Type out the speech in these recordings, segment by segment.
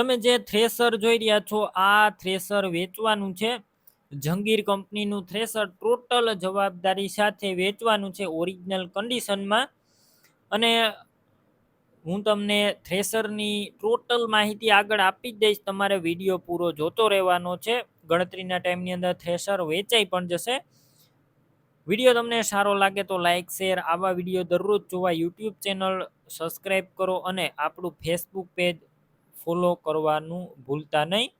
તમે જે થ્રેસર જોઈ રહ્યા છો, આ થ્રેસર વેચવાનું છે. જંગીર કંપનીનું થ્રેસર ટોટલ જવાબદારી સાથે વેચવાનું છે ઓરિજિનલ કન્ડિશનમાં અને હું તમને થ્રેસરની ટોટલ માહિતી આગળ આપી જ દઈશ, તમારે વીડિયો પૂરો જોતો રહેવાનો છે. ગણતરીના ટાઈમની અંદર થ્રેસર વેચાઈ પણ જશે. વીડિયો તમને સારો લાગે તો લાઇક શેર, આવા વીડિયો દરરોજ જોવા યુટ્યુબ ચેનલ સબસ્ક્રાઈબ કરો અને આપણું ફેસબુક પેજ ફોલો કરવાનું ભૂલતા નહીં.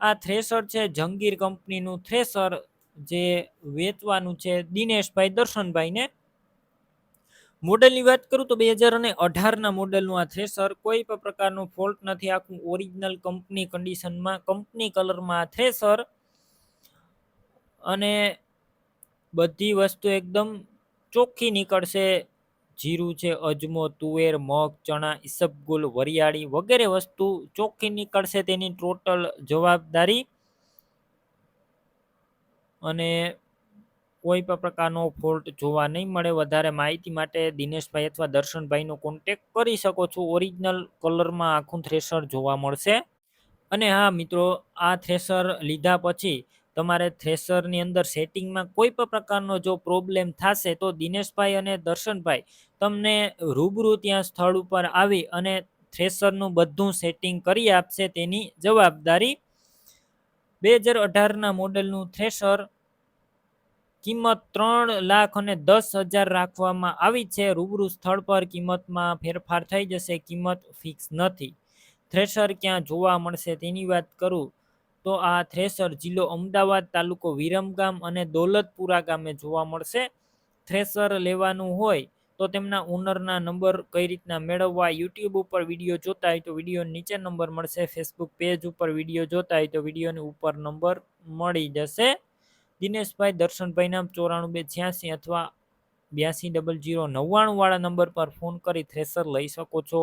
આ થ્રેસર છે, જંગીર કંપનીનું થ્રેસર જે વેચવાનું છે દિનેશભાઈ દર્શનભાઈને. મોડલની વાત કરું તો બે હજાર અને અઢારના મોડલનું આ થ્રેસર કોઈ પણ પ્રકારનો ફોલ્ટ નથી આખું ઓરિજિનલ કંપની કન્ડિશનમાં કંપની કલરમાં આ થ્રેસર. અને બધી વસ્તુ એકદમ ચોખ્ખી નીકળશે. જીરું છે, અજમો, તુવેર, મગ, ચણા, ઈસબગુલ, વરિયાળી વગેરે વસ્તુ ચોખ્ખી નીકળશે તેની ટોટલ જવાબદારી અને કોઈ પણ પ્રકારનો ફોલ્ટ જોવા નહીં મળે. વધારે માહિતી માટે દિનેશભાઈ અથવા દર્શનભાઈનો કોન્ટેક કરી શકો છો. ઓરિજિનલ કલરમાં આખું થ્રેસર જોવા મળશે. અને હા મિત્રો, આ થ્રેસર લીધા પછી તમારે થ્રેસરની અંદર સેટિંગમાં કોઈ પણ પ્રકારનો જો પ્રોબ્લેમ થશે તો દિનેશભાઈ અને દર્શનભાઈ તમને રૂબરૂ ત્યાં સ્થળ ઉપર આવી અને થ્રેસરનું બધું સેટિંગ કરી આપશે તેની જવાબદારી. બે હજાર અઢારના મોડેલનું થ્રેસર કિંમત ત્રણ લાખ અને દસ હજાર રાખવામાં આવી છે. રૂબરૂ સ્થળ પર કિંમતમાં ફેરફાર થઈ જશે, કિંમત ફિક્સ નથી. થ્રેસર ક્યાં જોવા મળશે તેની વાત કરું. તો આ થ્રેસર જિલ્લો અમદાવાદ તાલુકો વિરમગામ અને દોલતપુરા ગામે જોવા મળશે. થ્રેસર લેવાનું હોય તો તેમના ઓનરના નંબર કઈ રીતના મેળવવા, યુટ્યુબ ઉપર વીડિયો જોતા હોય તો વીડિયો નીચે નંબર મળશે. ફેસબુક પેજ ઉપર વીડિયો જોતા હોય તો વિડીયોની ઉપર નંબર મળી જશે. દિનેશભાઈ દર્શનભાઈના ચોરાણું બે છ્યાસી અથવા બ્યાસી ડબલ જીરો નવ્વાણું વાળા નંબર પર ફોન કરી થ્રેસર લઈ શકો છો.